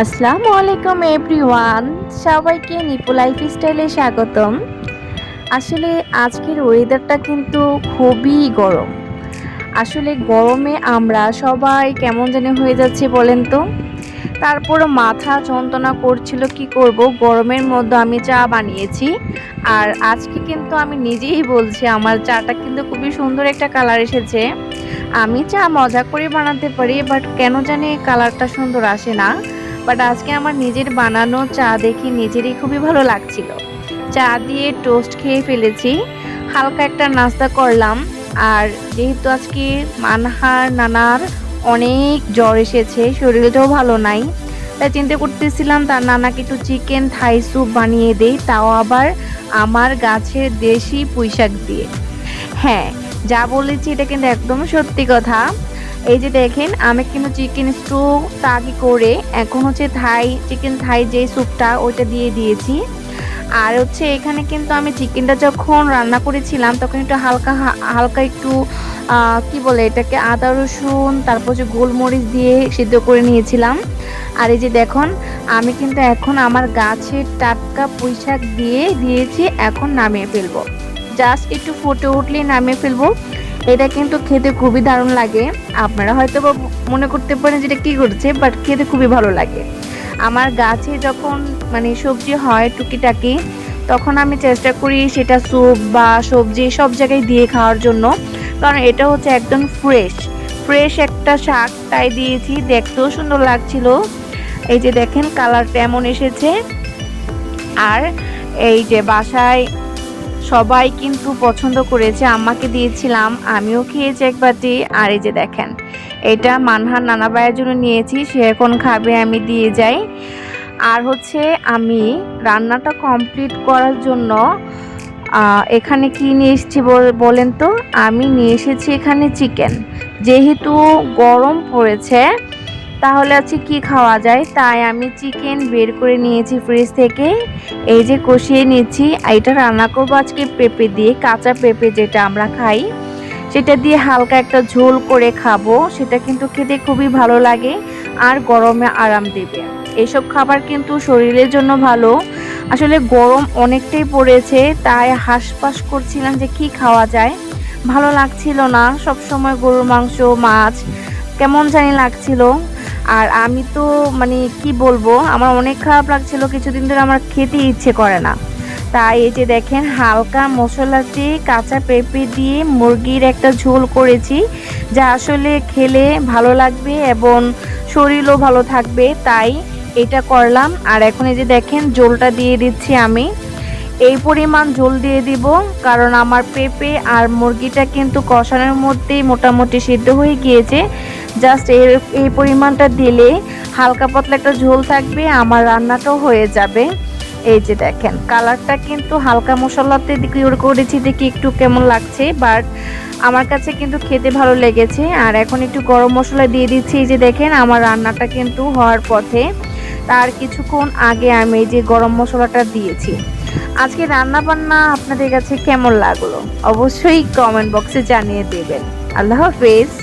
আসসালামু আলাইকুম এভরিওয়ান, সবাইকে নিপু লাইফ স্টাইলে স্বাগতম। আসলে আজকের ওয়েদারটা কিন্তু খুবই গরম। আসলে গরমে আমরা সবাই কেমন জানি হয়ে যাচ্ছে বলেন তো? তারপর মাথা যন্ত্রণা করছিল, কি করব? গরমের মধ্যে আমি চা বানিয়েছি। আর আজকে কিন্তু আমি নিজেই বলছি, আমার চাটা কিন্তু খুবই সুন্দর একটা কালার এসেছে। আমি চা মজা করে বানাতে পারি, বাট কেন জানি কালারটা সুন্দর আসে না। বাট আজকে আমার নিজের বানানো চা দেখে নিজেরই খুবই ভালো লাগছিল। চা দিয়ে টোস্ট খেয়ে ফেলেছি। হালকা একটা নাস্তা করলাম। আর যেহেতু আজকে মানহার নানার অনেক জ্বর এসেছে, শরীরটাও ভালো নাই, তাই চিন্তা করতেছিলাম তার নানাকে একটু চিকেন থাই স্যুপ বানিয়ে দেই, তাও আবার আমার গাছের দেশি পুঁইশাক দিয়ে। হ্যাঁ যা বলেছি এটা কিন্তু একদম সত্যি কথা। এই যে দেখেন, আমি কিন্তু চিকেন স্টু তাগি করে এখন হচ্ছে থাই চিকেন থাই যে স্যুপটা ওইটা দিয়ে দিয়েছি। আর হচ্ছে এখানে কিন্তু আমি চিকেনটা যখন রান্না করেছিলাম, তখন একটু হালকা হালকা একটু কি বলে এটাকে, আদা রসুন, তারপর হচ্ছে গোলমরিচ দিয়ে সিদ্ধ করে নিয়েছিলাম। আর এই যে দেখুন, আমি কিন্তু এখন আমার গাছের টাটকা পুঁইশাক দিয়ে দিয়েছি, এখন নামিয়ে ফেলব। জাস্ট একটু ফুটে উঠলেই নামিয়ে ফেলব। এটা কিন্তু খেতে খুবই দারুণ লাগে। আপনারা হয়তো মনে করতে পারেন যেটা কি করছে বাট খেতে খুবই ভালো লাগে। আমার গাছে যখন মানে সবজি হয় টুকিটাকি, তখন আমি চেষ্টা করি সেটা স্যুপ বা সবজি সব জায়গায় দিয়ে খাওয়ার জন্য। কারণ এটা হচ্ছে একদম ফ্রেশ ফ্রেশ একটা শাক তাই দিয়েছি, দেখতেও সুন্দর লাগছিল। এই যে দেখেন কালারটা এমন এসেছে। আর এই যে বাসায় সবাই কিন্তু পছন্দ করেছে আমাকে দিয়েছিলাম, আমিও খেয়েছি এক বাটি। আর এই যে দেখেন, এটা মানহার নানা ভাইয়ের জন্য নিয়েছি, সে এখন খাবে, আমি দিয়ে যাই। আর হচ্ছে আমি রান্নাটা কমপ্লিট করার জন্য এখানে কি নিয়ে এসেছি বল- বলেন তো? আমি নিয়ে এসেছি এখানে চিকেন যেহেতু গরম পড়েছে তাহলে আছে কি খাওয়া যায়? তাই আমি চিকেন বের করে নিয়েছি ফ্রিজ থেকে। এই যে কষিয়ে নিচ্ছি এটা রান্না করব আজকে পেঁপে দিয়ে, কাঁচা পেঁপে যেটা আমরা খাই। সেটা দিয়ে হালকা একটা ঝোল করে খাব, সেটা কিন্তু খেতে খুবই ভালো লাগে, আর গরমে আরাম দেবে। এসব খাবার কিন্তু শরীরের জন্য ভালো। আসলে গরম অনেকটাই পড়েছে, তাই হাঁসপাস করছিলাম যে কি খাওয়া যায়। ভালো লাগছিল না সব সময় গরুর মাংস, মাছ, কেমন জানি লাগছিল। আর আমি তো মানে কি বলব, আমার অনেক খারাপ লাগছিল, কিছুদিন ধরে আমার খেতে ইচ্ছে করে না। তাই এই যে দেখেন, হালকা মশলা দিয়ে কাঁচা পেঁপে দিয়ে মুরগির একটা ঝোল করেছি, যা আসলে খেলে ভালো লাগবে এবং শরীরও ভালো থাকবে। তাই এটা করলাম। আর এখন এই যে দেখেন, ঝোলটা দিয়ে দিচ্ছি আমি। এই পরিমাণ ঝোল দিয়ে দিব, কারণ আমার পেঁপে আর মুরগিটা কিন্তু কষানোর মধ্যেই মোটামুটি সিদ্ধ হয়ে গিয়েছে। জাস্ট এর, এই পরিমাণটা দিলে হালকা পাতলা একটা ঝোল থাকবে, আমার রান্নাটাও হয়ে যাবে। এই যে দেখেন, কালারটা কিন্তু হালকা মশলাতে করেছি, দেখি একটু কেমন লাগছে বাট আমার কাছে কিন্তু খেতে ভালো লেগেছে। আর এখন একটু গরম মশলা দিয়ে দিচ্ছি, এই যে দেখেন, আমার রান্নাটা কিন্তু হওয়ার পথে। তার কিছুক্ষণ আগে আমি এই যে গরম মশলাটা দিয়েছি। আজকে রান্না বান্না আপনাদের কাছে কেমন লাগল? অবশ্যই কমেন্ট বক্সে জানিয়ে দেবেন। আল্লাহ হাফেজ।